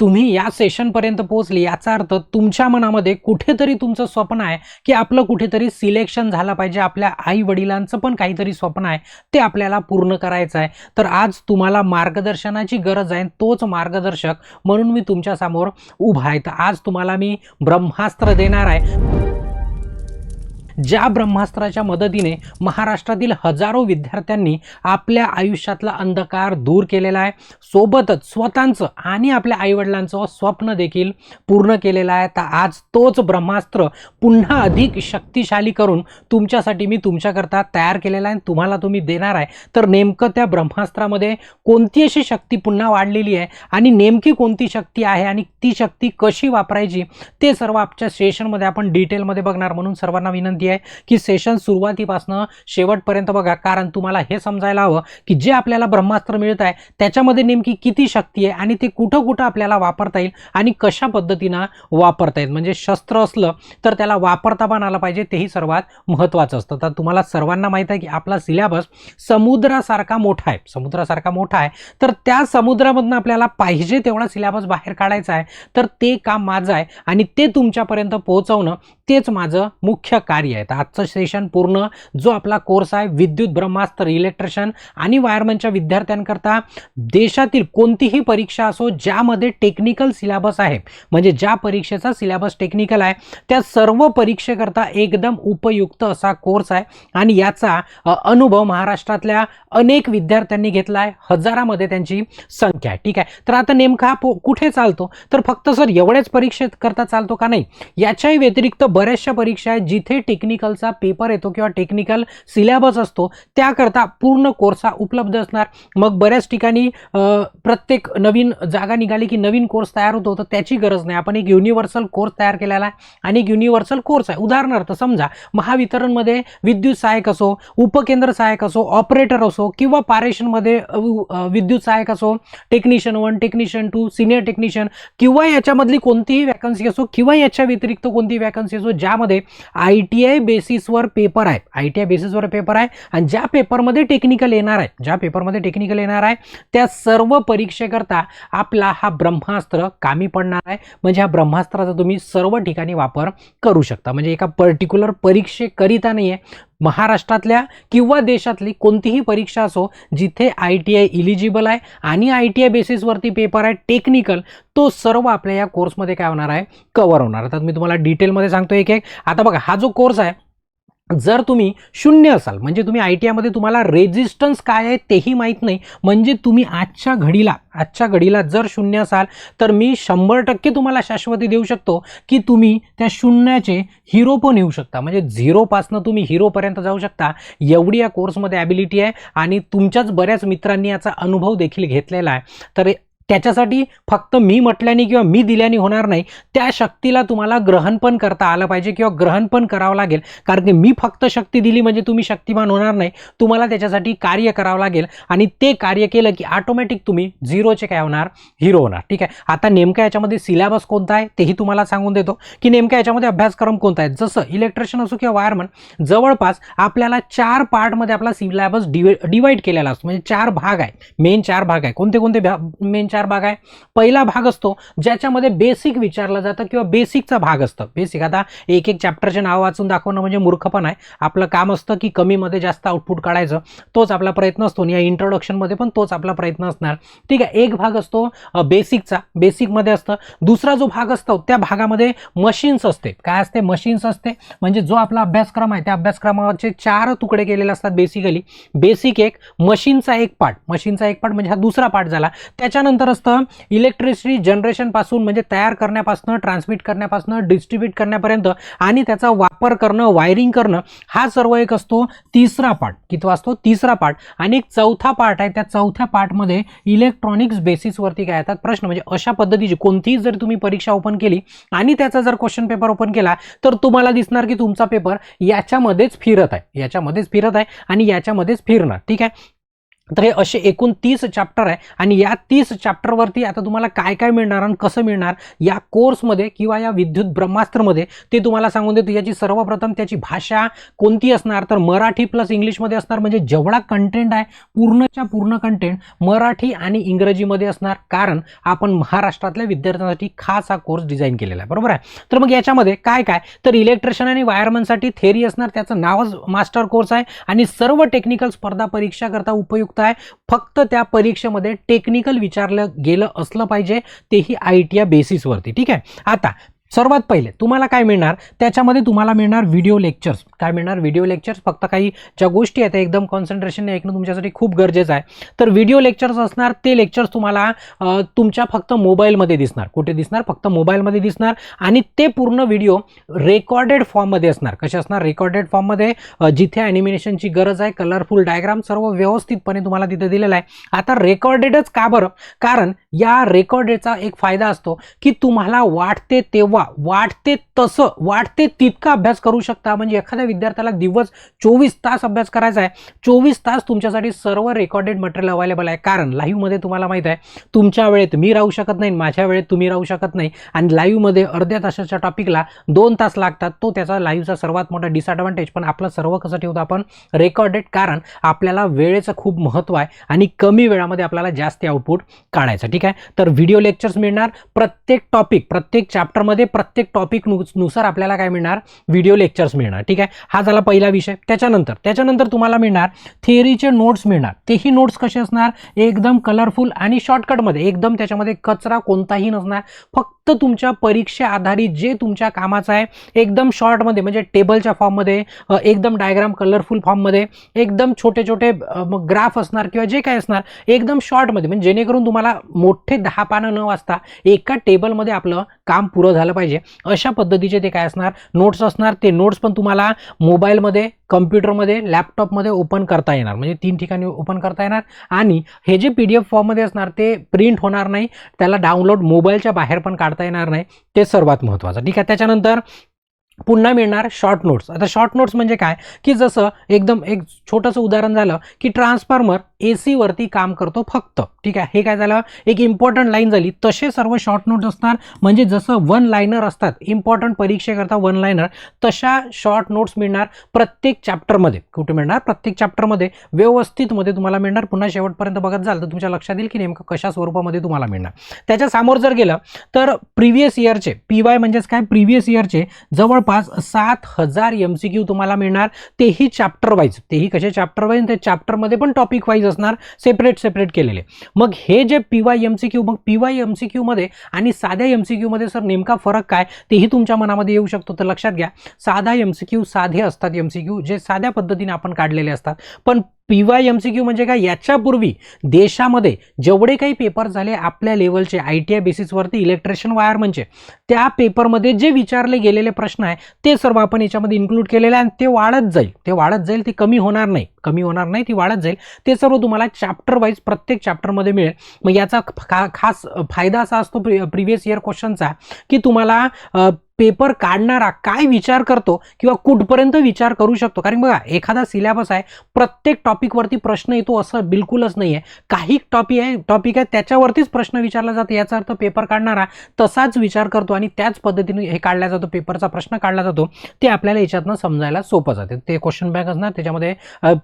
तुम्ही या सेशनपर्यंत पोहोचले याचा अर्थ तुमच्या मनामध्ये कुठेतरी तुमचं स्वप्न आहे की आपलं कुठेतरी सिलेक्शन झालं पाहिजे आपल्या आई वडिलांचं पण काहीतरी स्वप्न आहे ते आपल्याला पूर्ण करायचं आहे. तर आज तुम्हाला मार्गदर्शनाची गरज आहे तोच मार्गदर्शक म्हणून मी तुमच्यासमोर उभा आहे. तर आज तुम्हाला मी ब्रह्मास्त्र देणार आहे. ज्या ब्रह्मास्त्राच्या मदतीने महाराष्ट्रातील हजारो विद्यार्थ्यांनी आपल्या आयुष्यातला अंधकार दूर केलेला आहे. सोबतच स्वतःचं आणि आपल्या आईवडिलांचं स्वप्न देखील पूर्ण केलेलं आहे. तर आज तोच ब्रह्मास्त्र पुन्हा अधिक शक्तिशाली करून तुमच्यासाठी मी तुमच्याकरता तयार केलेला आहे तुम्हाला तुम्ही देणार आहे. तर नेमकं त्या ब्रह्मास्त्रामध्ये कोणती अशी शक्ती पुन्हा वाढलेली आहे आणि नेमकी कोणती शक्ती आहे आणि ती शक्ती कशी वापरायची ते सर्व आजच्या सेशनमध्ये आपण डिटेलमध्ये बघणार. म्हणून सर्वांना विनंती आहे की सेशन सुरुवातीपासनं शेवटपर्यंत बघा कारण तुम्हाला हे समजायला हवं की जे आपल्याला ब्रह्मास्त्र मिळत आहे त्याच्यामध्ये नेमकी किती शक्ती आहे आणि ते कुठं कुठं आपल्याला वापरता येईल आणि कशा पद्धतीनं वापरता येईल. म्हणजे शस्त्र असलं तर त्याला वापरता पण आलं पाहिजे तेही सर्वात महत्त्वाचं असतं. तर तुम्हाला सर्वांना माहीत आहे की आपला सिलेबस समुद्रासारखा मोठा आहे. समुद्रासारखा मोठा आहे. तर त्या समुद्रामधनं आपल्याला पाहिजे तेवढा सिलेबस बाहेर काढायचा आहे. तर ते काम माझं आहे आणि ते तुमच्यापर्यंत पोहोचवणं तेच माझं मुख्य कार्य तयारी आहेत आजचं सेशन पूर्ण जो आपला कोर्स आहे विद्युत ब्रह्मास्त्र इलेक्ट्रिशियन आणि वायरमनच्या विद्यार्थ्यांकरता देशातील कोणतीही परीक्षा असो ज्यामध्ये टेक्निकल सिलेबस आहे. म्हणजे ज्या परीक्षेचा सिलेबस टेक्निकल आहे त्या सर्व परीक्षेकरता एकदम उपयुक्त असा कोर्स आहे. आणि याचा अनुभव महाराष्ट्रातल्या अनेक विद्यार्थ्यांनी घेतला आहे. हजारामध्ये त्यांची संख्या आहे. ठीक आहे? तर आता नेमका हा पो- कुठे चालतो? तर फक्त सर एवढ्याच परीक्षेत करता चालतो का नाही? याच्याही व्यतिरिक्त बऱ्याचशा परीक्षा आहेत जिथे टेक्निकलचा पेपर येतो किंवा टेक्निकल सिलेबस असतो त्याकरता पूर्ण कोर्स हा उपलब्ध असणार. मग बऱ्याच ठिकाणी प्रत्येक नवीन जागा निघाली की नवीन कोर्स तयार होतो तर त्याची गरज नाही. आपण एक युनिव्हर्सल कोर्स तयार केलेला आहे आणि एक युनिव्हर्सल कोर्स आहे. उदाहरणार्थ समजा महावितरणमध्ये विद्युत सहायक असो उपकेंद्र सहायक असो ऑपरेटर असो किंवा पारेशनमध्ये विद्युत सहायक असो technician one technician two senior technician किंवा याच्यामधली कोणतीही वॅकन्सी असो किंवा याच्या व्यतिरिक्त कोणतीही वॅकन्सी असो ज्यामध्ये आय टी आय बेसिसवर पेपर आहे. आय टी आय बेसिसवर पेपर आहे आणि ज्या पेपरमध्ये टेक्निकल येणार आहे ज्या पेपरमध्ये टेक्निकल येणार आहे त्या सर्व परीक्षेकरता आपला हा ब्रह्मास्त्र कामी पडणार आहे. म्हणजे ह्या ब्रह्मास्त्राचा तुम्ही सर्व ठिकाणी वापर करू शकता. म्हणजे एका पर्टिक्युलर परीक्षेकरिता नाही आहे महाराष्ट्रातल्या किंवा देशातली कोणतीही परीक्षा असो जिथे आय टी आय इलिजिबल आहे आणि आय टी आय बेसिसवरती पेपर आहे टेक्निकल तो सर्व आपल्या या कोर्समध्ये काय होणार आहे? कवर होणार. तर मी तुम्हाला डिटेलमध्ये सांगतो एक एक आता बघा हा जो कोर्स आहे जर तुम्ही शून्य असाल म्हणजे तुम्ही आय टी आयमध्ये तुम्हाला रेजिस्टन्स काय आहे तेही माहीत नाही म्हणजे तुम्ही आजच्या घडीला आजच्या घडीला जर शून्य असाल तर मी शंभर टक्के तुम्हाला शाश्वती देऊ शकतो की तुम्ही त्या शून्याचे हिरो पण येऊ शकता. म्हणजे झिरोपासनं तुम्ही हिरोपर्यंत जाऊ शकता. एवढी या कोर्समध्ये ॲबिलिटी आहे आणि तुमच्याच बऱ्याच मित्रांनी याचा अनुभव देखील घेतलेला आहे. तर त्याच्यासाठी फक्त मी म्हटल्याने किंवा मी दिल्याने होणार नाही. त्या शक्तीला तुम्हाला ग्रहण पण करता आलं पाहिजे किंवा ग्रहण पण करावं लागेल. कारण की मी फक्त शक्ती दिली म्हणजे तुम्ही शक्तिमान होणार नाही. तुम्हाला त्याच्यासाठी कार्य करावं लागेल. आणि ते कार्य केलं की ऑटोमॅटिक तुम्ही झिरोचे काय होणार? हिरो होणार. ठीक आहे? आता नेमका याच्यामध्ये सिलेबस कोणता आहे? तेही तुम्हाला सांगून देतो. की नेमका याच्यामध्ये अभ्यासक्रम कोणता आहे? जसं इलेक्ट्रिशियन असो किंवा वायरमन जवळपास आपल्याला चार पार्टमध्ये आपला सिलेबस डिवि डिवाईड केलेला असतो. म्हणजे चार भाग आहे. मेन चार भाग आहे. कोणते कोणते मेन चार भाग आहे. पहिला भाग असतो ज्याच्यामध्ये बेसिक विचारलं जातं किंवा बेसिकचा भाग असतं. बेसिक आता एक एक चॅप्टरचे नाव वाचून दाखवणं म्हणजे मूर्खपण आहे. आपलं काम असतं की कमीमध्ये जास्त आउटपुट काढायचं. तोच आपला प्रयत्न असतो आणि या इंट्रोडक्शनमध्ये पण तोच आपला प्रयत्न असणार. ठीक आहे एक भाग असतो बेसिकचा बेसिकमध्ये असतं. दुसरा जो भाग असतो त्या भागामध्ये मशीन्स असते. काय असते? मशीन्स असते. म्हणजे जो आपला अभ्यासक्रम आहे त्या अभ्यासक्रमाचे चार तुकडे केलेले असतात बेसिकली बेसिक एक मशीनचा एक पार्ट मशीनचा एक पार्ट म्हणजे हा दुसरा पार्ट झाला. त्याच्यानंतर असतं इलेक्ट्रिसिटी जनरेशनपासून म्हणजे तयार करण्यापासून ट्रान्समिट करण्यापासून डिस्ट्रीब्यूट करण्यापर्यंत आणि त्याचा वापर करणं वायरिंग करणं हा सर्व एक असतो तिसरा पार्ट कितवा असतो? तिसरा पार्ट आणि एक चौथा पार्ट आहे. त्या चौथ्या पार्टमध्ये इलेक्ट्रॉनिक्स बेसिसवरती काय येतात? प्रश्न. म्हणजे अशा पद्धतीची कोणतीही जर तुम्ही परीक्षा ओपन केली आणि त्याचा जर क्वेश्चन पेपर ओपन केला तर तुम्हाला दिसणार की तुमचा पेपर याच्यामध्येच फिरत आहे. याच्यामध्येच फिरत आहे आणि याच्यामध्येच फिरणार. ठीक आहे? तर हे असे एकूण तीस चॅप्टर आहे आणि या तीस चॅप्टरवरती आता तुम्हाला काय काय मिळणार आणि कसं मिळणार या कोर्समध्ये किंवा या विद्युत ब्रह्मास्त्रमध्ये ते तुम्हाला सांगून देतो. याची सर्वप्रथम त्याची भाषा कोणती असणार? तर मराठी प्लस इंग्लिशमध्ये असणार. म्हणजे जेवढा कंटेंट आहे पूर्णच्या पूर्ण कंटेंट मराठी आणि इंग्रजीमध्ये असणार. कारण आपण महाराष्ट्रातल्या विद्यार्थ्यांसाठी खास हा कोर्स डिझाईन केलेला आहे. बरोबर आहे? तर मग याच्यामध्ये काय काय? तर इलेक्ट्रिशियन आणि वायरमनसाठी थेरी असणार. त्याचं नावच मास्टर कोर्स आहे. आणि सर्व टेक्निकल स्पर्धा परीक्षाकरता उपयुक्त आहे फक्त त्या परीक्षेमध्ये टेक्निकल विचारलं गेलं असलं पाहिजे. तेही आय टी या बेसिसवरती ठीक आहे? आता सर्वात पहिले तुम्हाला काय मिळणार? त्याच्यामध्ये तुम्हाला मिळणार व्हिडिओ लेक्चर्स काय मिळणार? व्हिडिओ लेक्चर्स फक्त काही ज्या गोष्टी आहेत एकदम कॉन्सन्ट्रेशनने ऐकणं तुमच्यासाठी खूप गरजेचं आहे. तर व्हिडिओ लेक्चर्स असणार ते लेक्चर्स तुम्हाला तुमच्या फक्त मोबाईलमध्ये दिसणार. कुठे दिसणार? फक्त मोबाईलमध्ये दिसणार आणि ते पूर्ण व्हिडिओ रेकॉर्डेड फॉर्ममध्ये असणार. कसे असणार? रेकॉर्डेड फॉर्ममध्ये जिथे ॲनिमेशनची गरज आहे कलरफुल डायग्राम सर्व व्यवस्थितपणे तुम्हाला तिथे दिलेला आहे. आता रेकॉर्डेडच का बरं? कारण या रेकॉर्डेडचा एक फायदा असतो की तुम्हाला वाटते तेव्हा वाटते तसं वाटते तितका अभ्यास करू शकता. म्हणजे एखाद्या विद्यार्थ्याला दिवस चोवीस तास अभ्यास करायचा आहे. चोवीस तास तुमच्यासाठी सर्व रेकॉर्डेड मटेरियल अवेलेबल आहे. कारण लाईव्हमध्ये तुम्हाला माहीत आहे तुमच्या वेळेत मी राहू शकत नाही माझ्या वेळेत तुम्ही राहू शकत नाही. आणि लाईव्हमध्ये अर्ध्या तासाच्या टॉपिकला दोन तास लागतात तो त्याचा लाईव्हचा सर्वात मोठा डिसएडव्हान्टेज पण आपलं सर्व कसं ठेवतो आपण? रेकॉर्डेड कारण आपल्याला वेळेचं खूप महत्त्व आहे आणि कमी वेळामध्ये आपल्याला जास्त आउटपुट काढायचं ठीक आहे? तर व्हिडिओ लेक्चर्स मिळणार. प्रत्येक टॉपिक प्रत्येक चॅप्टरमध्ये प्रत्येक टॉपिकनुसार आपल्याला काय मिळणार? व्हिडिओ लेक्चर्स मिळणार. ठीक आहे? हा झाला पहिला विषय. त्याच्यानंतर त्याच्यानंतर तुम्हाला मिळणार थिअरीचे नोट्स मिळणार. तेही नोट्स कसे असणार? एकदम कलरफुल आणि शॉर्टकटमध्ये एकदम त्याच्यामध्ये कचरा कोणताही नसणार. फक्त तुमच्या परीक्षा आधारित जे तुमच्या कामाचं आहे एकदम शॉर्टमध्ये म्हणजे टेबलच्या फॉर्ममध्ये एकदम डायग्राम कलरफुल फॉर्ममध्ये एकदम छोटे छोटे ग्राफ असणार किंवा जे काय असणार एकदम शॉर्टमध्ये म्हणजे जेणेकरून तुम्हाला मोठे दहा पानं न वाचता एका टेबलमध्ये आपलं काम पुरं झालं पाहिजे. अशा पद्धतीचे ते काय असणार? नोट्स असणार. ते नोट्स पण तुम्हाला मोबाईलमध्ये कम्प्युटरमध्ये लॅपटॉपमध्ये ओपन करता येणार. म्हणजे तीन ठिकाणी ओपन करता येणार. आणि हे जे पी डी एफ फॉर्ममध्ये असणार ते प्रिंट होणार नाही. त्याला डाउनलोड मोबाईलच्या बाहेर पण काढता येणार नाही. ते सर्वात महत्त्वाचं. ठीक आहे त्याच्यानंतर पुन्हा मिळणार शॉर्ट नोट्स आता शॉर्ट नोट्स म्हणजे काय? की जसं एकदम एक छोटंसं उदाहरण झालं की ट्रान्सफॉर्मर ए सीवरती काम करतो फक्त. ठीक आहे? हे काय झालं? एक इम्पॉर्टंट लाईन झाली. तसे सर्व शॉर्ट नोट्स असणार. म्हणजे जसं वन लायनर असतात इम्पॉर्टंट परीक्षेकरता वन लायनर तशा शॉर्ट नोट्स मिळणार प्रत्येक चॅप्टरमध्ये कुठे मिळणार? प्रत्येक चॅप्टरमध्ये व्यवस्थितमध्ये तुम्हाला मिळणार. पुन्हा शेवटपर्यंत बघत जाल तर तुमच्या लक्षात येईल की नेमकं कशा स्वरूपामध्ये तुम्हाला मिळणार. त्याच्यासमोर जर गेलं तर प्रिव्हियस इयरचे पी वाय म्हणजेच काय? प्रिव्हियस इयरचे जवळपास सात हजार एम सी क्यू तुम्हाला मिळणार. तेही चॅप्टर वाईज तेही कसे चॅप्टर वाईज ते चॅप्टरमध्ये पण टॉपिक वाईज असणार. सेपरेट सेपरेट केलेले. मग हे जे P Y M C Q मग पी वाय एम सी क्यूमध्ये आणि साध्या एम सी क्यूमध्ये सर नेमका फरक काय? तेही तुमच्या मनामध्ये येऊ शकतो तर लक्षात घ्या. साधा एम सी क्यू साधे असतात एम सी क्यू जे साध्या पद्धतीने आपण काढलेले असतात. पण P Y M C Q म्हणजे काय? याच्यापूर्वी देशामध्ये जेवढे काही पेपर झाले आपल्या लेवलचे आय टी आय बेसिसवरती इलेक्ट्रिशियन वायर म्हणजे त्या पेपरमध्ये जे विचारले गेलेले प्रश्न आहे ते सर्व आपण याच्यामध्ये इन्क्लूड केलेले आहे आणि ते वाढत जाईल. ते वाढत जाईल ते कमी होणार नाही. कमी होणार नाही ती वाढत जाईल. ते सर्व तुम्हाला चॅप्टर वाईज प्रत्येक चॅप्टरमध्ये मिळेल. मग याचा खा खास फायदा असा असतो प्रि प्रिव्हियस इयर क्वेश्चनचा की तुम्हाला पेपर काढणारा काय विचार करतो किंवा कुठपर्यंत विचार करू शकतो? कारण बघा एखादा सिलेबस आहे प्रत्येक टॉपिकवरती प्रश्न येतो असं बिलकुलच नाही आहे काही टॉपिक आहे टॉपिक आहे त्याच्यावरतीच प्रश्न विचारला जातो. याचा अर्थ पेपर काढणारा तसाच विचार करतो आणि त्याच पद्धतीने हे काढला जातो पेपरचा प्रश्न काढला जातो. ते आपल्याला याच्यातनं समजायला सोपं जाते. ते क्वेश्चन बँक असणार त्याच्यामध्ये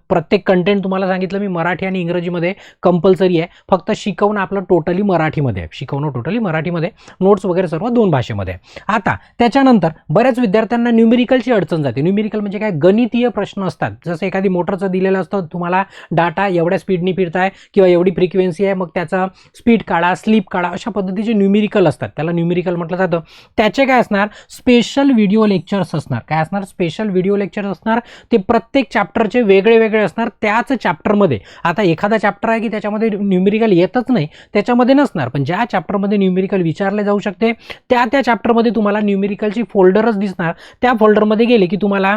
प्रत्येक कंटेंट तुम्हाला सांगितलं मी मराठी आणि इंग्रजीमध्ये कंपल्सरी आहे. फक्त शिकवणं आपलं टोटली मराठीमध्ये आहे. शिकवणं टोटली मराठीमध्ये नोट्स वगैरे सर्व दोन भाषेमध्ये आहे. आता त्याच्यानंतर बऱ्याच विद्यार्थ्यांना न्यूमेरिकलची अडचण जाते. न्यूमेरिकल म्हणजे काय? गणितीय प्रश्न असतात. जसं एखादी मोटरचं दिलेलं असतं तुम्हाला डाटा एवढ्या स्पीडनी फिरताय किंवा एवढी फ्रिक्वेन्सी आहे मग त्याचा स्पीड काढा स्लीप काढा अशा पद्धतीचे न्यूमेरिकल असतात. त्याला न्यूमेरिकल म्हटलं जातं. त्याचे काय असणार? स्पेशल व्हिडिओ लेक्चर्स असणार. काय असणार? स्पेशल व्हिडिओ लेक्चर्स असणार. ते प्रत्येक चॅप्टरचे वेगळे वेगळे असणार. त्याच चॅप्टरमध्ये आता एखादा चॅप्टर आहे की त्याच्यामध्ये न्यूमेरिकल येतच नाही त्याच्यामध्ये नसणार. पण ज्या चॅप्टरमध्ये न्यूमेरिकल विचारले जाऊ शकते त्या त्या चॅप्टरमध्ये तुम्हाला न्यूमेरिकलची फोल्डरच दिसणार. त्या फोल्डरमध्ये गेले की तुम्हाला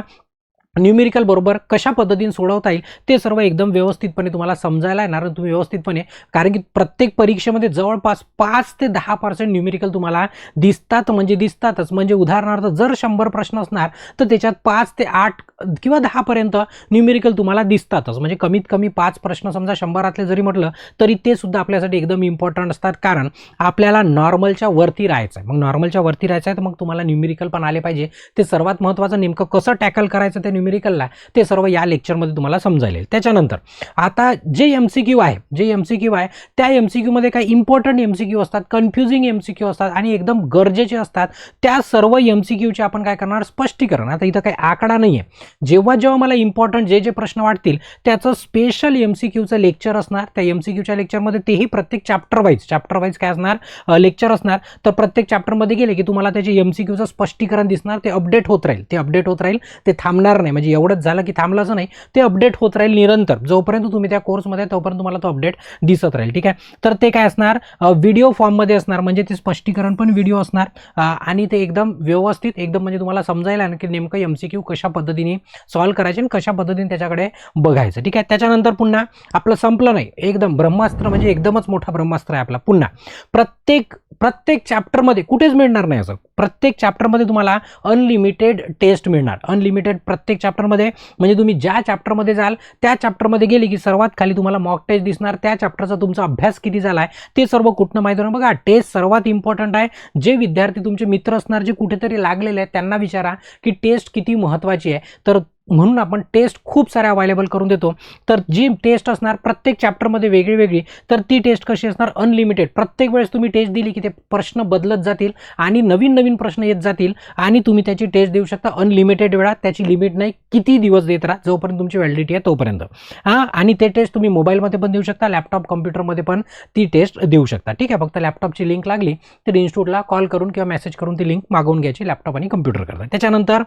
न्यूमेरिकल बरोबर कशा पद्धतीने सोडवता येईल ते सर्व एकदम व्यवस्थितपणे तुम्हाला समजायला येणार तुम्ही व्यवस्थितपणे कारण की प्रत्येक परीक्षेमध्ये जवळपास पाच ते दहा पर्सेंट न्यूमेरिकल तुम्हाला दिसतात म्हणजे दिसतातच. म्हणजे उदाहरणार्थ जर शंभर प्रश्न असणार तर त्याच्यात पाच ते आठ किंवा दहापर्यंत न्यूमेरिकल तुम्हाला दिसतातच. म्हणजे कमीत कमी पाच प्रश्न समजा शंभरातले जरी म्हटलं तरी ते सुद्धा आपल्यासाठी एकदम इम्पॉर्टंट असतात. कारण आपल्याला नॉर्मलच्या वरती राहायचं आहे मग नॉर्मलच्या वरती राहायचं आहे तर मग तुम्हाला न्यूमेरिकल पण आले पाहिजे. ते सर्वात महत्त्वाचं नेमकं कसं टॅकल करायचं ते न्यूमेरिकलला ते सर्व या लेक्चरमध्ये तुम्हाला समजायला त्याच्यानंतर आता जे एम सी क्यू आहे जे एम सी क्यू आहे त्या एम सी क्यूमध्ये काही इम्पॉर्टंट एम सी क्यू असतात कन्फ्युजिंग एम सी क्यू असतात आणि एकदम गरजेचे असतात. त्या सर्व एम सी क्यूचे आपण काय करणार? स्पष्टीकरण. आता इथं काही आकडा नाही आहे जेव्हा जेव्हा मला इम्पॉर्टंट जे जे प्रश्न वाटतील त्याचं स्पेशल एम सी क्यूचं लेक्चर असणार. त्या एम सी क्यूच्या लेक्चरमध्ये तेही प्रत्येक चॅप्टर वाईज चॅप्टर वाईज काय असणार? लेक्चर असणार. तर प्रत्येक चॅप्टरमध्ये गेले की तुम्हाला त्याचे एम सी क्यूचं स्पष्टीकरण दिसणार ते अपडेट होत राहील. ते अपडेट होत राहील ते थांबणार नाही. म्हणजे एवढंच झालं की थांबलं असं नाही. ते अपडेट होत राहील निरंतर. जोपर्यंत तुम्ही त्या कोर्समध्ये तोपर्यंत तुम्हाला तो अपडेट दिसत राहील. ठीक आहे? तर ते काय असणार? व्हिडिओ फॉर्ममध्ये असणार. म्हणजे ते स्पष्टीकरण पण व्हिडिओ असणार. आणि ते एकदम व्यवस्थित एकदम म्हणजे तुम्हाला समजायला की नेमकं एम सी क्यू कशा पद्धतीने सॉल्व्ह करायचे आणि कशा पद्धतीने त्याच्याकडे बघायचं. ठीक आहे? त्याच्यानंतर पुन्हा आपलं संपलं नाही. एकदम ब्रह्मास्त्र म्हणजे एकदमच मोठा ब्रह्मास्त्र आहे आपला. पुन्हा प्रत्येक प्रत्येक चॅप्टरमध्ये कुठेच मिळणार नाही असं. प्रत्येक चॅप्टरमध्ये तुम्हाला अनलिमिटेड टेस्ट मिळणार. अनलिमिटेड प्रत्येक चॅप्टरमध्ये म्हणजे तुम्ही ज्या चॅप्टरमध्ये जाल त्या चॅप्टरमध्ये गेले की सर्वात खाली तुम्हाला मॉक टेस्ट दिसणार. त्या चॅप्टरचा तुमचा अभ्यास किती झाला आहे ते सर्व कुठनं माहिती होणार? बघा टेस्ट सर्वात इम्पॉर्टंट आहे. जे विद्यार्थी तुमचे मित्र असणार जे कुठेतरी लागलेले आहेत त्यांना विचारा की टेस्ट किती महत्त्वाची आहे. तर म्हणून आपण टेस्ट खूप साऱ्या अवेलेबल करून देतो. तर जी टेस्ट असणार प्रत्येक चॅप्टरमध्ये वेगळी वेगळी तर ती टेस्ट कशी असणार? अनलिमिटेड प्रत्येक वेळेस तुम्ही टेस्ट दिली की ते प्रश्न बदलत जातील आणि नवीन नवीन प्रश्न येत जातील आणि तुम्ही त्याची टेस्ट देऊ शकता अनलिमिटेड वेळा. त्याची लिमिट नाही किती दिवस देत राहा जोपर्यंत तुमची व्हॅलिडिटी आहे तोपर्यंत. हां आणि ते टेस्ट तुम्ही मोबाईलमध्ये पण देऊ शकता लॅपटॉप कम्प्युटरमध्ये पण ती टेस्ट देऊ शकता. ठीक आहे फक्त लॅपटॉपची लिंक लागली तर इन्स्टिट्यूटला कॉल करून किंवा मेसेज करून ती लिंक मागवून घ्यायची लॅपटॉप आणि कम्प्युटर करता. त्याच्यानंतर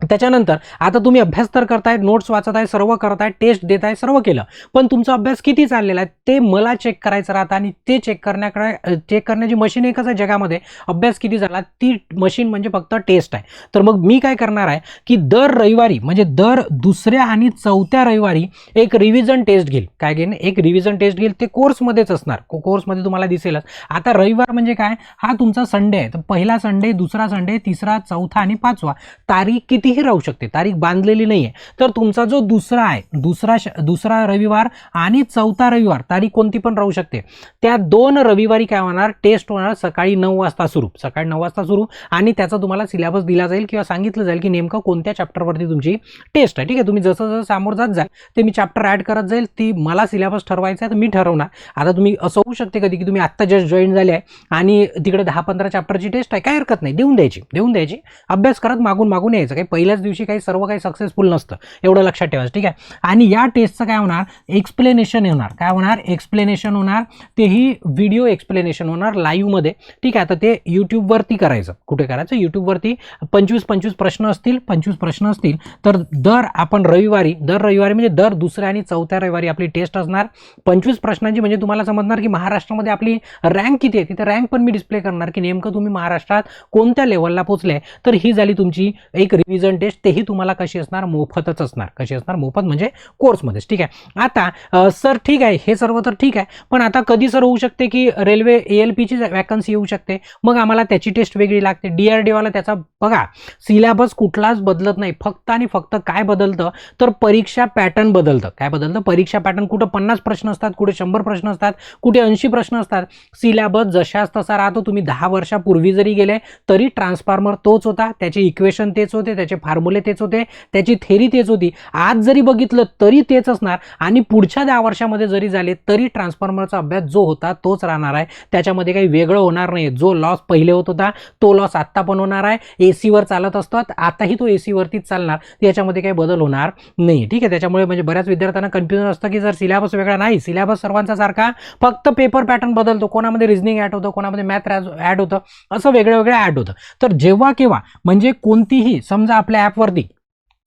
त्याच्यानंतर आता तुम्ही अभ्यास तर करताय नोट्स वाचत आहे सर्व करताय टेस्ट देत आहे सर्व केलं. पण तुमचा अभ्यास किती चाललेला आहे ते मला चेक करायचं राहतं आणि ते चेक करण्याकडे चेक करण्याची मशीन एकच आहे जगामध्ये. अभ्यास किती झाला ती मशीन म्हणजे फक्त टेस्ट आहे. तर मग मी काय करणार आहे की दर रविवारी म्हणजे दर दुसऱ्या आणि चौथ्या रविवारी एक रिव्हिजन टेस्ट घेईल. काय घेईन? एक रिव्हिजन टेस्ट घेईल. ते कोर्समध्येच असणार. कोर्समध्ये तुम्हाला दिसेलच. आता रविवार म्हणजे काय? हा तुमचा संडे आहे. तर पहिला संडे दुसरा संडे तिसरा चौथा आणि पाचवा. तारीख किती कितीही राहू शकते? तारीख बांधलेली नाही आहे तर तुमचा जो दुसरा आहे दुसरा श- दुसरा रविवार आणि चौथा रविवार तारीख कोणती पण राहू शकते. त्या दोन रविवारी काय होणार? टेस्ट होणार सकाळी नऊ वाजता सुरू. सकाळी नऊ वाजता सुरू आणि त्याचा तुम्हाला सिलेबस दिला जाईल किंवा सांगितलं जाईल की नेमकं कोणत्या चॅप्टरवरती तुमची टेस्ट आहे. ठीक आहे तुम्ही जसं जसं सामोर जात जाल ते मी चॅप्टर ॲड करत जाईल. ती मला सिलेबस ठरवायचा आहे तर मी ठरवणार. आता तुम्ही असं होऊ शकते कधी की तुम्ही आत्ता जस्ट जॉईन झाले आहे आणि तिकडे दहा पंधरा चॅप्टरची टेस्ट आहे. काय हरकत नाही. देऊन द्यायची देऊन द्यायची. अभ्यास करत मागून मागून यायचं. काही पहिल्याच दिवशी काही सर्व काही सक्सेसफुल नसतं. एवढं लक्षात ठेवायचं ठीक आहे? आणि या टेस्टचं काय होणार? एक्सप्लेनेशन होणार काय होणार? एक्सप्लेनेशन होणार. तेही व्हिडिओ एक्सप्लेनेशन होणार लाईव्हमध्ये ठीक आहे? तर ते यूट्यूबवरती करायचं. कुठे करायचं? यूट्यूबवरती पंचवीस पंचवीस प्रश्न असतील पंचवीस प्रश्न असतील तर दर आपण रविवारी दर रविवारी म्हणजे दर दुसऱ्या आणि चौथ्या रविवारी आपली टेस्ट असणार. पंचवीस प्रश्नांची म्हणजे तुम्हाला समजणार की महाराष्ट्रामध्ये आपली रँक किती आहे? तिथे रँक पण मी डिस्प्ले करणार की नेमकं तुम्ही महाराष्ट्रात कोणत्या लेवलला पोहोचले तर ही झाली तुमची एक रिव्हिजन टेस्ट तेही तुम्हाला कशी असणार? मोफतच असणार. कशी असणार? मोफत म्हणजे कोर्समध्येच ठीक आहे? आता सर ठीक आहे. हे सर्व तर ठीक आहे. पण आता कधी सर होऊ शकते की रेल्वे ए एल पीची वॅकन्सी येऊ शकते? मग आम्हाला त्याची टेस्ट वेगळी लागते. डी आर डीवाला त्याचा बघा सिलेबस कुठलाच बदलत नाही. फक्त आणि फक्त काय बदलतं? तर परीक्षा पॅटर्न बदलतं. काय बदलतं? परीक्षा पॅटर्न कुठं पन्नास प्रश्न असतात कुठे शंभर प्रश्न असतात कुठे ऐंशी प्रश्न असतात. सिलेबस जशाच तसा राहतो. तुम्ही दहा वर्षापूर्वी जरी गेले तरी ट्रान्सफॉर्मर तोच होता. त्याचे इक्वेशन तेच होते. त्याचे फॉर्म्युले तेच होते त्याची थेरी तेच होती. आज जरी बघितलं तरी तेच असणार आणि पुढच्या दहा वर्षामध्ये जरी झाले तरी ट्रान्सफॉर्मरचा अभ्यास जो होता तोच राहणार आहे. त्याच्यामध्ये काही वेगळं होणार नाही जो लॉस पहिले होत होता तो लॉस आत्ता पण होणार आहे. ए सीवर चालत असतात आताही तो ए सीवरतीच चालणार. याच्यामध्ये काही बदल होणार नाही ठीक आहे? त्याच्यामुळे म्हणजे बऱ्याच विद्यार्थ्यांना कन्फ्युजन असतं की जर सिलेबस वेगळा नाही सिलेबस सर्वांचा सारखा फक्त पेपर पॅटर्न बदलतो. कोणामध्ये रिझनिंग ॲड होतं कोणामध्ये मॅथ ॲड होतं असं वेगळं वेगळं ॲड होतं. तर जेव्हा केव्हा म्हणजे कोणतीही समजा आपल्या ॲपवरती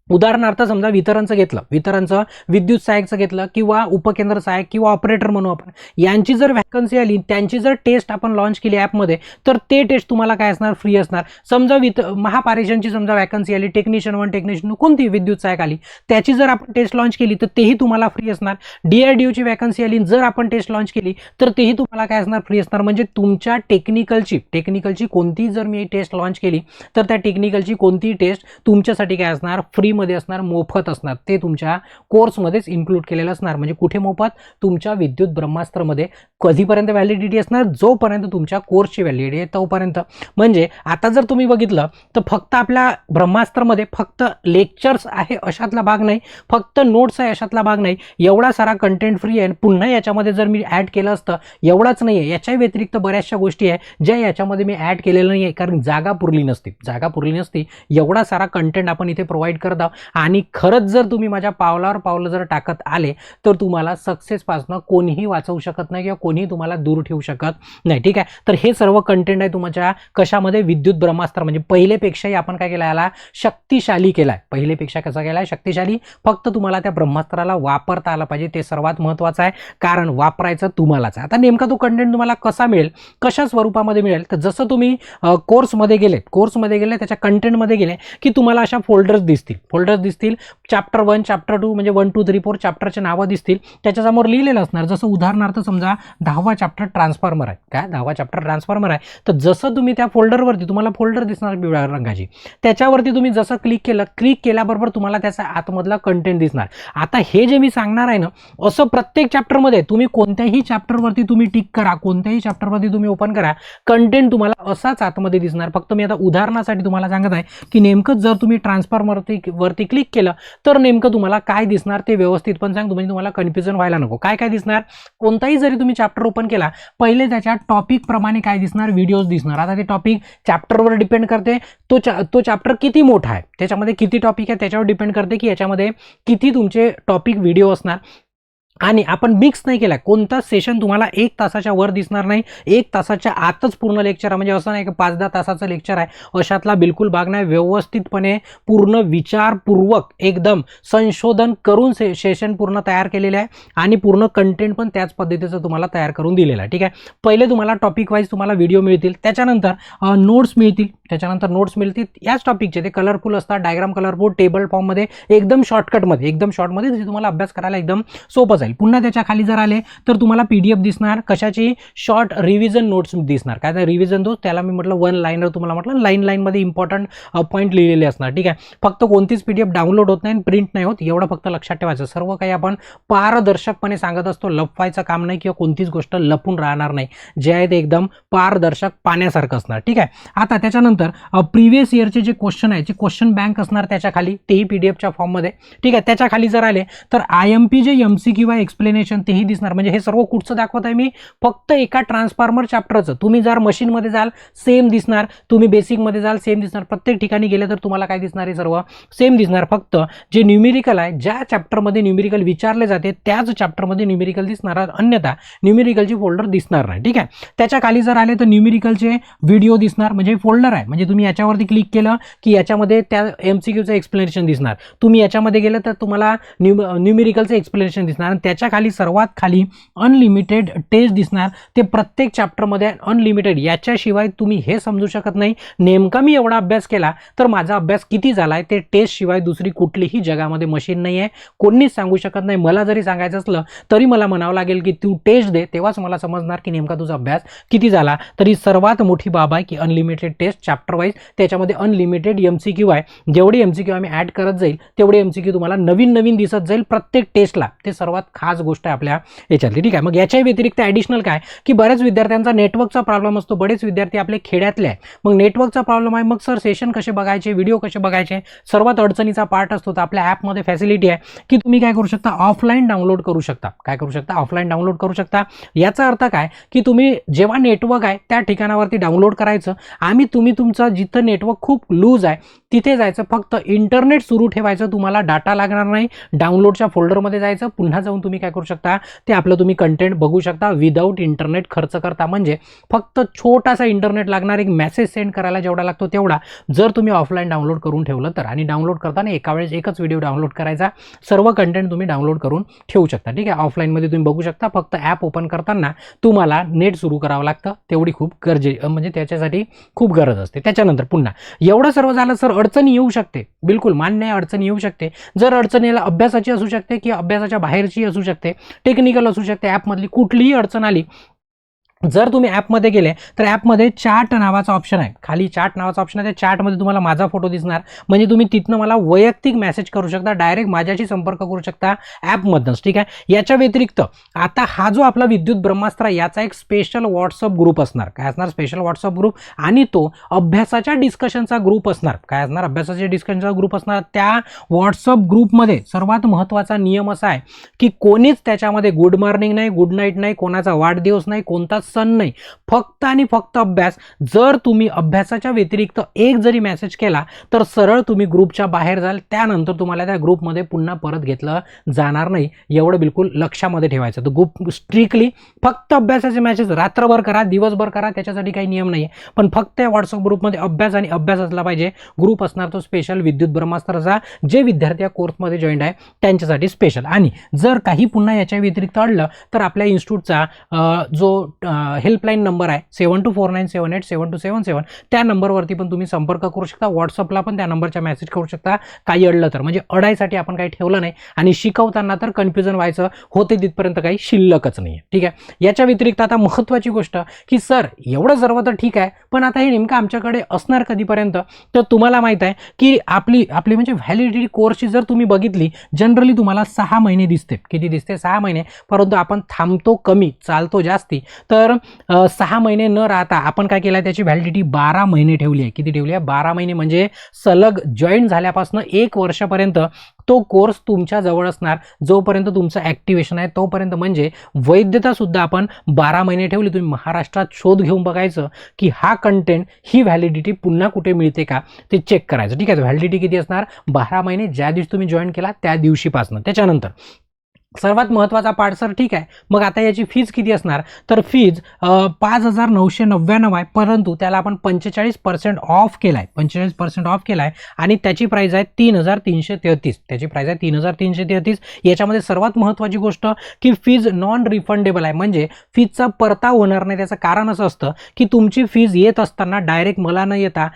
उदाहरणार्थ समजा वितरणचं घेतलं वितरणचं विद्युत सहाय्यकचं घेतलं किंवा उपकेंद्र सहाय्यक किंवा ऑपरेटर म्हणू आपण यांची जर व्हॅकन्सी आली त्यांची जर टेस्ट आपण लॉन्च केली ॲपमध्ये तर ते टेस्ट तुम्हाला काय असणार? फ्री असणार. समजा वित महापारेषणची समजा व्हॅकन्सी आली टेक्निशियन वन टेक्निशियन कोणती विद्युत सहाय्यक आली त्याची जर आपण टेस्ट लॉन्च केली तर तेही तुम्हाला फ्री असणार. डी आर डी व्हॅकन्सी आली जर आपण टेस्ट लॉन्च केली तर तेही तुम्हाला काय असणार? फ्री असणार. म्हणजे तुमच्या टेक्निकलची टेक्निकलची कोणतीही जर मी टेस्ट लॉन्च केली तर त्या टेक्निकलची कोणतीही टेस्ट तुमच्यासाठी काय असणार? फ्री फ्रीमध्ये असणार मोफत असणार ते तुमच्या कोर्समध्येच इन्क्लूड केलेलं असणार. म्हणजे कुठे मोफत? तुमच्या विद्युत ब्रह्मास्त्रमध्ये. कधीपर्यंत व्हॅलिडिटी असणार? जोपर्यंत तुमच्या कोर्सची व्हॅलिडिटी आहे तोपर्यंत. म्हणजे आता जर तुम्ही बघितलं तर फक्त आपल्या ब्रह्मास्त्रमध्ये फक्त लेक्चर्स आहे अशातला भाग नाही. फक्त नोट्स आहे अशातला भाग नाही. एवढा सारा कंटेंट फ्री आहे. पुन्हा याच्यामध्ये जर मी ॲड केलं असतं एवढाच नाही आहे याच्या व्यतिरिक्त बऱ्याचशा गोष्टी आहे ज्या याच्यामध्ये मी ॲड केलेलं नाही आहे कारण जागा पुरली नसती. जागा पुरली नसती. एवढा सारा कंटेंट आपण इथे प्रोव्हाइड करत आहोत. आणि खरंच जर तुम्ही माझ्या पावलावर पावलं जर टाकत आले तर तुम्हाला सक्सेसपासनं कोणीही वाचवू शकत नाही किंवा कोणीही तुम्हाला दूर ठेवू शकत नाही ठीक आहे? तर हे सर्व कंटेंट आहे तुमच्या कशामध्ये? विद्युत ब्रह्मास्त्र म्हणजे पहिलेपेक्षाही आपण काय केलं याला शक्तिशाली केला आहे पहिलेपेक्षा कसा केला आहे शक्तिशाली. फक्त तुम्हाला त्या ब्रह्मास्त्राला वापरता आला पाहिजे ते सर्वात महत्त्वाचं आहे. कारण वापरायचं तुम्हालाच आहे. आता नेमका तो कंटेंट तुम्हाला कसा मिळेल? कशा स्वरूपामध्ये मिळेल? तर जसं तुम्ही कोर्समध्ये गेले कोर्समध्ये गेले त्याच्या कंटेंटमध्ये गेले की तुम्हाला अशा फोल्डर्स दिसतील. फोल्डर्स दिसतील. चॅप्टर वन चॅप्टर टू म्हणजे वन टू थ्री फोर चॅप्टरचे नावं दिसतील. त्याच्यासमोर लिहिलेलं असणार. जसं उदाहरणार्थ समजा दहावा चॅप्टर ट्रान्सफॉर्मर आहे. काय? दहावा चॅप्टर ट्रान्सफॉर्मर आहे. तर जसं तुम्ही त्या फोल्डरवरती तुम्हाला फोल्डर दिसणार पिवळ्या रंगाची. त्याच्यावरती तुम्ही जसं क्लिक केलं क्लिक केल्याबरोबर तुम्हाला त्याचा आतमधला कंटेंट दिसणार. आता हे जे मी सांगणार आहे ना असं प्रत्येक चॅप्टरमध्ये तुम्ही कोणत्याही चॅप्टरवरती तुम्ही टिक करा कोणत्याही चॅप्टरवरती तुम्ही ओपन करा कंटेंट तुम्हाला असाच आतमध्ये दिसणार. फक्त मी आता उदाहरणासाठी तुम्हाला सांगत आहे की नेमकं जर तुम्ही ट्रान्सफॉर्मरवरती वरती क्लिक केलं तर नेमकं तुम्हाला काय दिसणार ते व्यवस्थित पण सांगतो. म्हणजे तुम्हाला कन्फ्युजन व्हायला नको. काय काय दिसणार? कोणताही जरी तुम्ही चॅप्टर ओपन केला पहिले त्याच्या टॉपिकप्रमाणे काय दिसणार? व्हिडिओज दिसणार. आता ते टॉपिक चॅप्टरवर डिपेंड करते. तो चा तो चॅप्टर किती मोठा आहे? त्याच्यामध्ये किती टॉपिक आहे? त्याच्यावर डिपेंड करते की याच्यामध्ये किती तुमचे टॉपिक व्हिडिओ असणार? आणि आपण मिक्स नाही केला. कोणताच सेशन तुम्हाला एक तासाच्या वर दिसणार नाही. एक तासाच्या आतच पूर्ण लेक्चर आहे. म्हणजे असं नाही की पाच दहा तासाचं लेक्चर आहे. अशातला बिलकुल भाग नाही. व्यवस्थितपणे पूर्ण विचारपूर्वक एकदम संशोधन करून से सेशन पूर्ण तयार केलेले आहे. आणि पूर्ण कंटेंट पण त्याच पद्धतीचं तुम्हाला तयार करून दिलेलं आहे. ठीक आहे? पहिले तुम्हाला टॉपिक वाईज तुम्हाला व्हिडिओ मिळतील. त्याच्यानंतर नोट्स मिळतील. त्याच्यानंतर नोट्स मिळतील. याच टॉपिकचे ते कलरफुल असतात. डायग्राम कलरफुल टेबल फॉर्ममध्ये एकदम शॉर्टकटमध्ये एकदम शॉर्टमध्ये जे तुम्हाला अभ्यास करायला एकदम सोपं जाईल. पुन्हा त्याच्याखाली जर आले तर तुम्हाला पी डी एफ दिसणार. कशाची? शॉर्ट रिव्हिजन नोट्स दिसणार. काय तर रिव्हिजन तो? त्याला मी म्हटलं वन लाईनर तुम्हाला म्हटलं लाईन लाईनमध्ये इम्पॉर्टंट पॉईंट लिहिलेले असणार. ठीक आहे? फक्त कोणतीच पी डी एफ डाउनलोड होत नाही प्रिंट नाही होत. एवढं फक्त लक्षात ठेवायचं. सर्व काही आपण पारदर्शकपणे सांगत असतो. लपवायचं काम नाही किंवा कोणतीच गोष्ट लपून राहणार नाही. जे आहे ते एकदम पारदर्शक पाण्यासारखं असणार. ठीक आहे? आता त्याच्यानंतर प्रिव्हियस इयरचे जे क्वेश्चन आहे जे क्वेश्चन बँक असणार त्याच्याखाली तेही पी डी एफच्या फॉर्ममध्ये ठीक आहे त्याच्याखाली जर आले तर आय एम पी जे एम सी किंवा एक्सप्लेनेशन तेही दिसणार. म्हणजे हे सर्व कुठचं दाखवत आहे मी? फक्त एका ट्रान्सफॉर्मर चॅप्टरचं तुम्ही जर मशीनमध्ये जाल सेम दिसणार. तुम्ही बेसिकमध्ये जाल सेम दिसणार. प्रत्येक ठिकाणी गेलं तर तुम्हाला काय दिसणार आहे सर्व? सेम दिसणार. फक्त जे न्यूमेरिकल आहे ज्या चॅप्टरमध्ये न्यूमेरिकल विचारले जाते त्याच चॅप्टरमध्ये न्यूमेरिकल दिसणार. अन्यथा न्यूमेरिकलची फोल्डर दिसणार नाही. ठीक आहे? त्याच्याखाली जर आले तर न्यूमेरिकलचे व्हिडिओ दिसणार. म्हणजे फोल्डर आहे. म्हणजे तुम्ही याच्यावरती क्लिक केलं की याच्यामध्ये त्या एम सी क्यूचं एक्सप्लेनेशन दिसणार. तुम्ही याच्यामध्ये गेलं तर तुम्हाला न्यू न्यूमेरिकलचं एक्सप्लेनेशन दिसणार. आणि त्याच्याखाली सर्वात खाली अनलिमिटेड टेस्ट दिसणार. ते प्रत्येक चॅप्टरमध्ये अनलिमिटेड याच्याशिवाय तुम्ही हे समजू शकत नाही. नेमका मी एवढा अभ्यास केला तर माझा अभ्यास किती झाला आहे ते टेस्टशिवाय दुसरी कुठलीही जगामध्ये मशीन नाही आहे कोणीच सांगू शकत नाही. मला जरी सांगायचं असलं तरी मला म्हणावं लागेल की तू टेस्ट दे. तेव्हाच मला समजणार की नेमका तुझा अभ्यास किती झाला. तरी सर्वात मोठी बाब आहे की अनलिमिटेड टेस्ट चॅप्टर वाईज त्याच्यामध्ये अनलिमिटेड एम सी क्यू आहे. जेवढी एम सी क्यू आम्ही ॲड करत जाईल तेवढी एम सी क्यू तुम्हाला नवीन नवीन दिसत जाईल प्रत्येक टेस्टला ते सर्वात खास गोष्ट आहे आपल्या याच्यातली. ठीक आहे. मग याच्या व्यतिरिक्त ॲडिशनल काय? की बऱ्याच विद्यार्थ्यांचा नेटवर्कचा प्रॉब्लेम असतो. बरेच विद्यार्थी आपले खेड्यातले आहे मग नेटवर्कचा प्रॉब्लेम आहे. मग सर सेशन कसे बघायचे? व्हिडिओ कसे बघायचे? सर्वात अडचणीचा पार्ट असतो तर आपल्या ॲपमध्ये फॅसिलिटी आहे. की तुम्ही काय करू शकता? ऑफलाईन डाउनलोड करू शकता. काय करू शकता? ऑफलाईन डाउनलोड करू शकता. याचा अर्थ काय? की तुम्ही जेव्हा नेटवर्क आहे त्या ठिकाणावरती डाउनलोड करायचं. आम्ही तुम्ही तुमचा जिथं नेटवर्क खूप लूज आहे तिथे जायचं. फक्त इंटरनेट सुरू ठेवायचं तुम्हाला डाटा लागणार नाही. डाउनलोडच्या फोल्डरमध्ये जायचं. पुन्हा जाऊन तुम्ही काय करू शकता? ते आपलं तुम्ही कंटेंट बघू शकता. विदाऊट इंटरनेट खर्च करता. म्हणजे फक्त छोटासा इंटरनेट लागणार एक मेसेज सेंड करायला जेवढा लागतो तेवढा. जर तुम्ही ऑफलाईन डाउनलोड करून ठेवलं तर. आणि डाउनलोड करताना एका वेळेस एकच व्हिडिओ डाउनलोड करायचा. सर्व कंटेंट तुम्ही डाउनलोड करून ठेवू शकता. ठीक आहे? ऑफलाईनमध्ये तुम्ही बघू शकता. फक्त ॲप ओपन करताना तुम्हाला नेट सुरू करावं लागतं. तेवढी खूप गरजे म्हणजे त्याच्यासाठी खूप गरज असते. त्याच्यानंतर पुन्हा एवढं सर्व झालं सर अडचणी येऊ शकते. बिलकुल मान्य आहे अडचणी येऊ शकते. जर अडचणीला अभ्यासाची असू शकते किंवा अभ्यासाच्या बाहेरची असू शकते टेक्निकल असू शकते ॲपमधली कुठलीही अडचण आली जर तुम्ही ॲपमध्ये गेले तर ॲपमध्ये चार्ट नावाचा ऑप्शन आहे. खाली चार्ट नावाचा ऑप्शन आहे त्या चार्टमध्ये तुम्हाला माझा फोटो दिसणार. म्हणजे तुम्ही तिथनं मला वैयक्तिक मेसेज करू शकता डायरेक्ट माझ्याशी संपर्क करू शकता ॲपमधनंच ठीक आहे? याच्या व्यतिरिक्त आता हा जो आपला विद्युत ब्रह्मास्त्र आहे याचा एक स्पेशल व्हॉट्सअप ग्रुप असणार. काय असणार? स्पेशल व्हॉट्सअप ग्रुप आणि तो अभ्यासाच्या डिस्कशनचा ग्रुप असणार. काय असणार? अभ्यासाच्या डिस्कशनचा ग्रुप असणार. त्या व्हॉट्सअप ग्रुपमध्ये सर्वात महत्त्वाचा नियम असा आहे की कोणीच त्याच्यामध्ये गुड मॉर्निंग नाही गुड नाईट नाही कोणाचा वाढदिवस नाही कोणताच सण नाही. फक्त आणि फक्त अभ्यास. जर तुम्ही अभ्यासाच्या व्यतिरिक्त एक जरी मेसेज केला तर सरळ तुम्ही ग्रुपच्या बाहेर जाल. त्यानंतर तुम्हाला त्या ग्रुपमध्ये पुन्हा परत घेतलं जाणार नाही. एवढं बिलकुल लक्षामध्ये ठेवायचं. तर ग्रुप स्ट्रिक्टली फक्त अभ्यासाचे मॅसेज रात्रभर करा दिवसभर करा त्याच्यासाठी काही नियम नाही आहे पण फक्त या व्हॉट्सअप ग्रुपमध्ये अभ्यास आणि अभ्यास असला पाहिजे. ग्रुप असणार तो स्पेशल विद्युत ब्रह्मास्त्राचा जे विद्यार्थी या कोर्समध्ये जॉईंट आहे त्यांच्यासाठी स्पेशल आणि जर काही पुन्हा याच्या व्यतिरिक्त अडलं तर आपल्या इन्स्टिट्यूटचा जो हेल्पलाईन नंबर आहे. Seven two four nine seven eight seven two seven seven त्या नंबरवरती पण तुम्ही संपर्क करू शकता. व्हॉट्सअपला पण त्या नंबरच्या मेसेज करू शकता. काही अडलं तर. म्हणजे अडायसाठी आपण काही ठेवलं नाही. आणि शिकवताना तर कन्फ्युजन व्हायचं होते तिथपर्यंत काही शिल्लकच नाही आहे ठीक आहे? याच्या व्यतिरिक्त आता महत्त्वाची गोष्ट की सर एवढं सर्व तर ठीक आहे पण आता हे नेमकं आमच्याकडे असणार कधीपर्यंत? तर तुम्हाला माहीत आहे की आपली आपली म्हणजे व्हॅलिडिटी कोर्सची जर तुम्ही बघितली जनरली तुम्हाला सहा महिने दिसते. किती दिसते? सहा महिने. परंतु आपण थांबतो कमी चालतो जास्ती. तर तर सहा महिने न राहता आपण काय केलं त्याची व्हॅलिडिटी बारा महिने ठेवली आहे. किती ठेवली आहे? बारा महिने म्हणजे सलग जॉईन झाल्यापासून एक वर्षापर्यंत तो कोर्स तुमच्या जवळ असणार. जोपर्यंत तुमचं ॲक्टिवेशन आहे तोपर्यंत म्हणजे वैधता सुद्धा आपण बारा महिने ठेवली. तुम्ही महाराष्ट्रात शोध घेऊन बघायचं की हा कंटेंट ही व्हॅलिडिटी पुन्हा कुठे मिळते का? ते चेक करायचं. ठीक आहे व्हॅलिडिटी किती असणार? बारा महिने ज्या दिवशी तुम्ही जॉईन केला त्या दिवशीपासून. त्याच्यानंतर सर्वात महत्त्वाचा पार्ट सर ठीक आहे. मग आता याची फीज किती असणार? तर फीज पाच हजार नऊशे नव्याण्णव आहे परंतु त्याला आपण पंचेचाळीस पर्सेंट ऑफ केला आहे पंचेचाळीस पर्सेंट ऑफ केला आहे आणि त्याची प्राईज आहे तीन हजार तीनशे तेहतीस. त्याची प्राईज आहे तीन हजार तीनशे तेहतीस. याच्यामध्ये सर्वात महत्त्वाची गोष्ट की फीज नॉन रिफंडेबल आहे. म्हणजे फीजचा परताव होणार नाही. त्याचं कारण असं असतं की तुमची फीज येत असताना डायरेक्ट मला न येता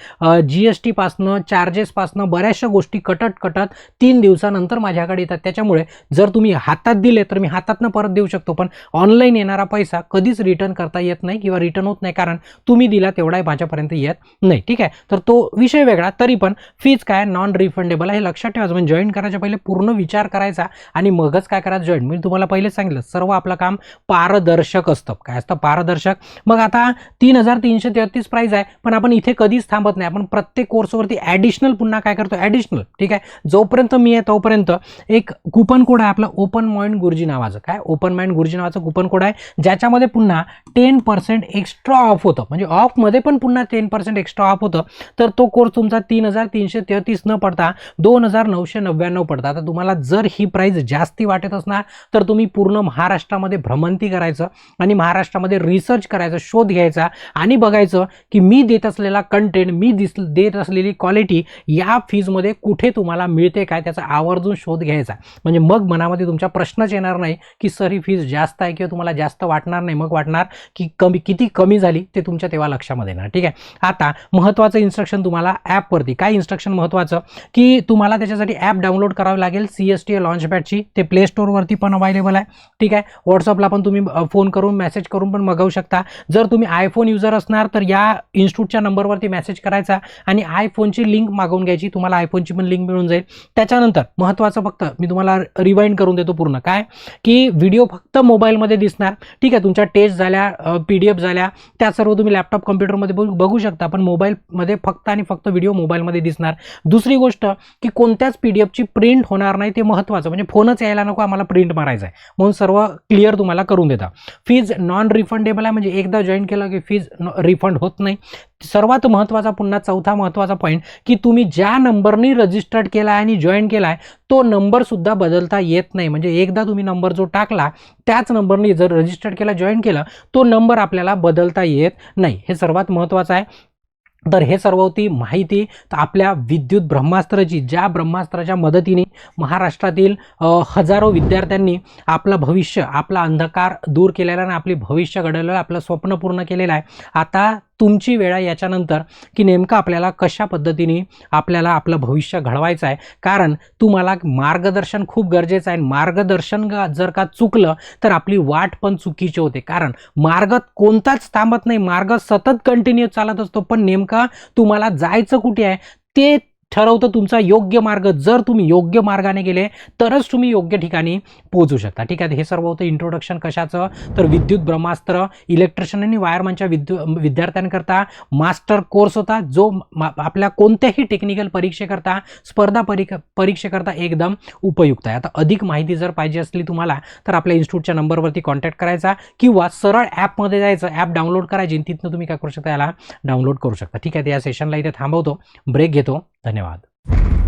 जी एस टीपासनं चार्जेसपासनं बऱ्याचशा गोष्टी कटत कटत तीन दिवसानंतर माझ्याकडे येतात. त्याच्यामुळे जर तुम्ही हात हातात दिले तर मी हातातनं परत देऊ शकतो पण ऑनलाईन येणारा पैसा कधीच रिटर्न करता येत नाही किंवा रिटर्न होत नाही कारण तुम्ही दिला तेवढाही माझ्यापर्यंत येत नाही. ठीक आहे? तर तो विषय वेगळा तरी पण फीज काय नॉन रिफंडेबल आहे हे लक्षात ठेवायचं म्हणजे जॉईन करायच्या पहिले पूर्ण विचार करायचा आणि मगच काय करायचं? जॉईन मी तुम्हाला पहिलेच सांगितलं सर्व आपलं काम पारदर्शक असतं. काय असतं? पारदर्शक. मग आता तीन हजार तीनशे तेहतीस प्राईज आहे पण आपण इथे कधीच थांबत नाही. आपण प्रत्येक कोर्सवरती ॲडिशनल पुन्हा काय करतो? ॲडिशनल ठीक आहे? जोपर्यंत मी आहे तोपर्यंत एक कुपन कोड आहे आपला ओपन माइंड गुरुजी नावाचं. काय? ओपन माइंड गुरुजी नावाचं कुपन कोड आहे. ज्याच्यामध्ये पुन्हा टेन पर्सेंट एक्स्ट्रा ऑफ होतं. म्हणजे ऑफमध्ये पण पुन्हा टेन पर्सेंट एक्स्ट्रा ऑफ होतं. तर तो कोर्स तुमचा तीन हजार तीनशे तेहतीस न पडता दोन हजार नऊशे नव्याण्णव पडता. आता तुम्हाला जर ही प्राईज जास्ती वाटत असणार तर तुम्ही पूर्ण महाराष्ट्रामध्ये भ्रमंती करायचं आणि महाराष्ट्रामध्ये रिसर्च करायचं शोध घ्यायचा आणि बघायचं की मी देत असलेला कंटेंट मी दिस देत असलेली क्वालिटी या फीजमध्ये कुठे तुम्हाला मिळते काय? त्याचा आवर्जून शोध घ्यायचा. म्हणजे मग मनामध्ये तुमच्या प्रश्नच येणार नाही की सर ही फीज जास्त आहे किंवा तुम्हाला जास्त वाटणार नाही मग वाटणार की कमी किती कमी झाली ते तुमच्या तेव्हा लक्षामध्ये येणार ठीक आहे? आता महत्त्वाचं इन्स्ट्रक्शन तुम्हाला ॲपवरती काय इन्स्ट्रक्शन महत्त्वाचं की तुम्हाला त्याच्यासाठी ॲप डाउनलोड करावं लागेल सी एस टी लॉन्चपॅडची ते प्ले स्टोअरवरती पण अवेलेबल आहे ठीक आहे? व्हॉट्सअपला पण तुम्ही फोन करून मेसेज करून पण मागवू शकता. जर तुम्ही आयफोन युजर असणार तर या इन्स्टिट्यूटच्या नंबरवरती मेसेज करायचा आणि आयफोनची लिंक मागवून घ्यायची तुम्हाला आयफोनची पण लिंक मिळून जाईल. त्याच्यानंतर महत्त्वाचं फक्त मी तुम्हाला रिवाइंड करून देतो पूर्ण. काय? की व्हिडिओ फक्त मोबाईलमध्ये दिसणार. ठीक आहे तुमच्या टेस्ट झाल्या पी डी एफ झाल्या त्या सर्व तुम्ही लॅपटॉप कम्प्युटरमध्ये बघू बघू शकता. पण मोबाईलमध्ये फक्त आणि फक्त व्हिडिओ मोबाईलमध्ये दिसणार. दुसरी गोष्ट की कोणत्याच पी डी एफची प्रिंट होणार नाही ते महत्त्वाचं म्हणजे फोनच यायला नको आम्हाला प्रिंट मारायचं आहे म्हणून सर्व क्लिअर तुम्हाला करून देता फीज नॉन रिफंडेबल आहे. म्हणजे एकदा जॉईन केलं की फीज रिफंड होत नाही. सर्वात महत्त्वाचा पुन्हा चौथा महत्त्वाचा पॉईंट की तुम्ही ज्या नंबरनी रजिस्टर्ड केला आहे आणि जॉईन केला आहे तो नंबरसुद्धा बदलता येत नाही. म्हणजे एकदा तुम्ही नंबर जो टाकला त्याच नंबरनी जर रजिस्टर्ड केला जॉईन केलं तो नंबर आपल्याला बदलता येत नाही. हे सर्वात महत्त्वाचं आहे. तर हे सर्व होती माहिती तर आपल्या विद्युत ब्रह्मास्त्राची ज्या ब्रह्मास्त्राच्या मदतीने महाराष्ट्रातील हजारो विद्यार्थ्यांनी आपलं भविष्य आपला अंधकार दूर केलेला आणि आपली भविष्य घडवलेलं आपलं स्वप्न पूर्ण केलेलं आहे. आता तुमची वेळ आहे याच्यानंतर की नेमकं आपल्याला कशा पद्धतीने आपल्याला आपलं भविष्य घडवायचं आहे? कारण तुम्हाला मार्गदर्शन खूप गरजेचं आहे. मार्गदर्शन जर का चुकलं तर आपली वाट पण चुकीची होते. कारण मार्ग कोणताच थांबत नाही. मार्ग सतत कंटिन्यू चालत असतो. पण नेमका तुम्हाला जायचं कुठे आहे? ते ठरवतं तुमचा योग्य मार्ग. जर तुम्ही योग्य मार्गाने गेले तरच तुम्ही योग्य ठिकाणी पोहोचू शकता. ठीक आहे हे सर्व होतं इंट्रोडक्शन कशाचं? तर विद्युत ब्रह्मास्त्र इलेक्ट्रिशियन आणि वायरमॅनच्या विद्यु विद्यार्थ्यांकरता मास्टर कोर्स होता जो मा- आपल्या कोणत्याही टेक्निकल परीक्षेकरता स्पर्धा परीक परीक्षेकरता एकदम उपयुक्त आहे. आता अधिक माहिती जर पाहिजे असली तुम्हाला तर आपल्या इन्स्टिट्यूटच्या नंबरवरती कॉन्टॅक्ट करायचा किंवा सरळ ॲपमध्ये जायचं. ॲप डाउनलोड करायची तिथनं तुम्ही काय करू शकता याला डाउनलोड करू शकता. ठीक आहे या सेशनला इथे थांबवतो. ब्रेक घेतो. धन्यवाद. धन्यवाद.